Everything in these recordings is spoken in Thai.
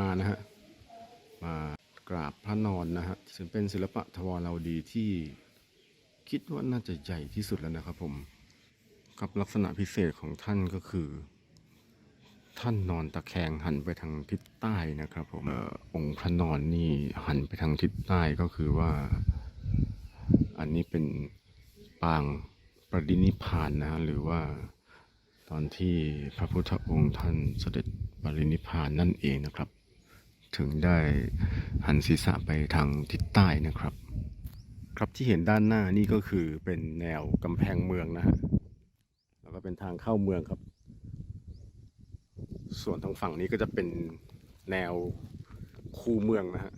มานะฮะมากราบพระนอนนะฮะซึ่งเป็นศิลปะทวาราวดีที่คิดว่าน่าจะใหญ่ที่สุดแล้วนะครับผมกับลักษณะพิเศษของท่านก็คือ ท่านนอนตะแคงหันไปทางทิศใต้นะครับผมอองค์พระนอนนี่หันไปทางทิศใต้ก็คือว่า อันนี้เป็นปางประดินิพพานนะฮะหรือว่า ตอนที่พระพุทธองค์ท่านเสด็จปรินิพพานนั่นเองนะครับ ถึงได้หันศีรษะไปทางทิศใต้นะครับ ครับที่เห็นด้านหน้านี่ก็คือเป็นแนวกำแพงเมืองนะฮะแล้วก็เป็นทางเข้าเมืองครับ ส่วนทางฝั่งนี้ก็จะเป็นแนวคูเมืองนะฮะ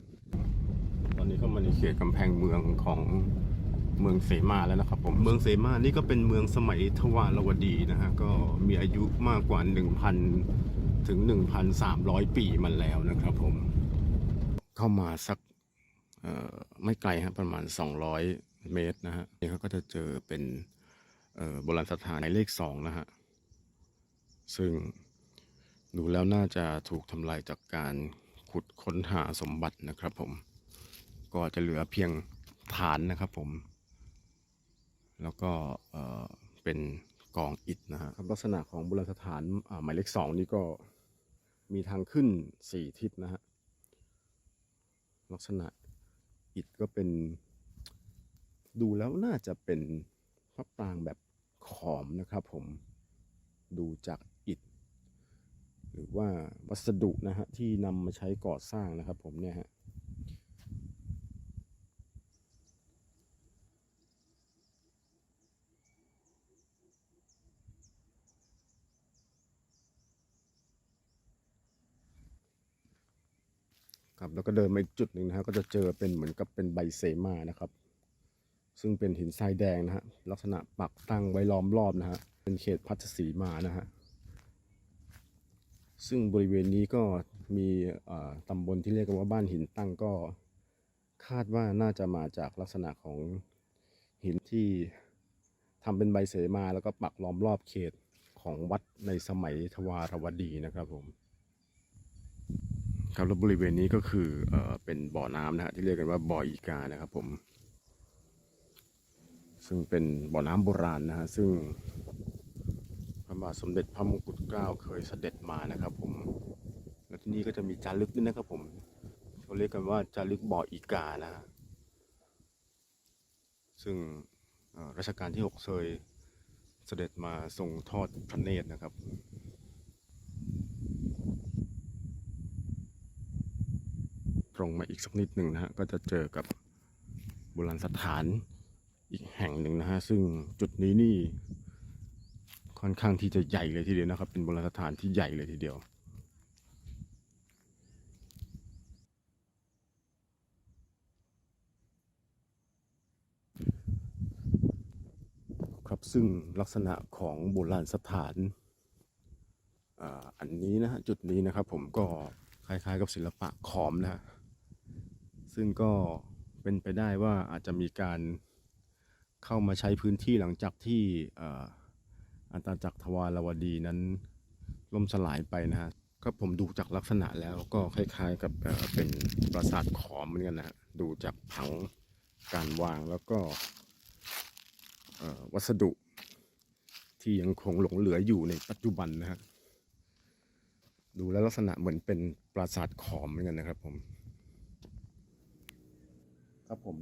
ตอนนี้ก็มาในเขตกำแพงเมืองของ เมืองเสมาแล้วนะครับผมเมืองเสมานี่ก็เป็นเมืองสมัยทวารวดีนะฮะก็มีอายุมากกว่า 1,000 ถึง 1,300 ปีมาแล้วนะครับผมเข้ามาสักไม่ไกลฮะประมาณ 200 เมตรนะฮะนี่เขาก็จะเจอเป็นโบราณสถานในเลขสองนะฮะซึ่งดูแล้วน่าจะถูกทำลายจากการขุดค้นหาสมบัตินะครับผม ก็จะเหลือเพียงฐานนะครับผม แล้วก็เออเป็นกองอิฐนะฮะครับลักษณะของโบราณสถานหมายเลขสองนี่ก็มีทางขึ้นสี่ทิศนะฮะลักษณะอิฐก็เป็น ดูแล้วน่าจะเป็นพระปรางแบบขอมนะครับผมดูจากอิฐ หรือว่าวัสดุนะฮะที่นำมาใช้ก่อสร้างนะครับผมเนี่ยฮะ ครับแล้วก็เดินมาอีกจุดหนึ่งนะฮะก็จะเจอเป็นเหมือนกับเป็นใบเสมานะครับ ซึ่งเป็นหินทรายแดงนะฮะลักษณะปักตั้งไว้ล้อมรอบนะฮะเป็นเขตพัทสีมานะฮะซึ่งบริเวณนี้ก็มีตำบลที่เรียกกันว่าบ้านหินตั้งก็คาดว่าน่าจะมาจากลักษณะของหินที่ทำเป็นใบเสมาแล้วก็ปักล้อมรอบเขตของวัดในสมัยทวารวดีนะครับผม ครับแล้วบริเวณนี้ก็คือเออเป็นบ่อน้ำนะฮะที่เรียกกันว่าบ่ออีกานะครับผม ซึ่งเป็นบ่อน้ำโบราณนะฮะซึ่งพระบาทสมเด็จพระมงกุฎเกล้าเคยเสด็จมานะครับผมแล้วที่นี่ก็จะมีจารึกด้วยนะครับผมเขาเรียกกันว่าจารึกบ่ออีกานะฮะซึ่งรัชกาลที่หกเคยเสด็จมาทรงทอดพระเนตรนะครับ รงมาอีกสักนิดหนึ่งนะฮะก็จะเจอกับโบราณสถานอีกแห่งหนึ่งนะฮะซึ่งจุดนี้นี่ค่อนข้างที่จะใหญ่เลยทีเดียวนะครับ เป็นโบราณสถานที่ใหญ่เลยทีเดียวครับซึ่งลักษณะของโบราณสถานอันนี้นะฮะจุดนี้นะครับผมก็คล้ายๆกับศิลปะขอมนะฮะ ซึ่งก็เป็นไปได้ว่าอาจจะมีการเข้ามาใช้พื้นที่หลังจากที่อ่ออาณาจักรทวารวดีนั้นล่มสลายไปนะฮะก็ผมดูจากลักษณะแล้วก็คล้ายๆกับเป็นปราสาทขอมเหมือนกันนะดูจากผังการวางแล้วก็วัสดุที่ยังคงหลงเหลืออยู่ในปัจจุบันนะฮะดูแล้วลักษณะเหมือนเป็นปราสาทขอมเหมือนกันนะครับผม ครับผม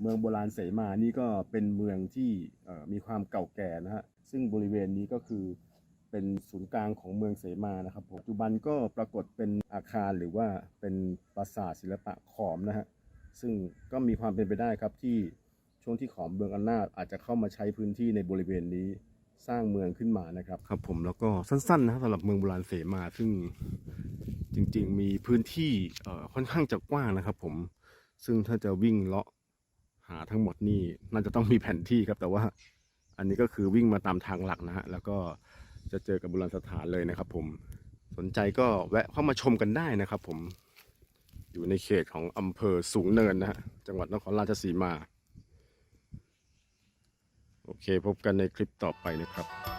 เมืองโบราณเสมานี่ก็เป็นเมืองที่มีความเก่าแก่นะฮะซึ่งบริเวณนี้ก็คือเป็นศูนย์กลางของเมืองเสมานะครับผมปัจจุบันก็ปรากฏเป็นอาคารหรือว่าเป็นปราสาทศิลปะขอมนะฮะซึ่งก็มีความเป็นไปได้ครับที่ช่วงที่ขอมเมืองอำนาจอาจจะเข้ามาใช้พื้นที่ในบริเวณนี้สร้างเมืองขึ้นมานะครับครับผมแล้วก็สั้นๆนะสำหรับเมืองโบราณเสมาซึ่งจริงๆมีพื้นที่ค่อนข้างจะกว้างนะครับผม ซึ่งถ้าจะวิ่งเลาะหาทั้งหมดนี่น่าจะต้องมีแผนที่ครับ แต่ว่าอันนี้ก็คือวิ่งมาตามทางหลักนะฮะ แล้วก็จะเจอกับโบราณสถานเลยนะครับ ผม สนใจก็แวะเข้ามาชมกันได้นะครับ ผม อยู่ในเขตของอำเภอสูงเนินนะฮะ จังหวัดนครราชสีมา โอเค พบกันในคลิปต่อไปนะครับ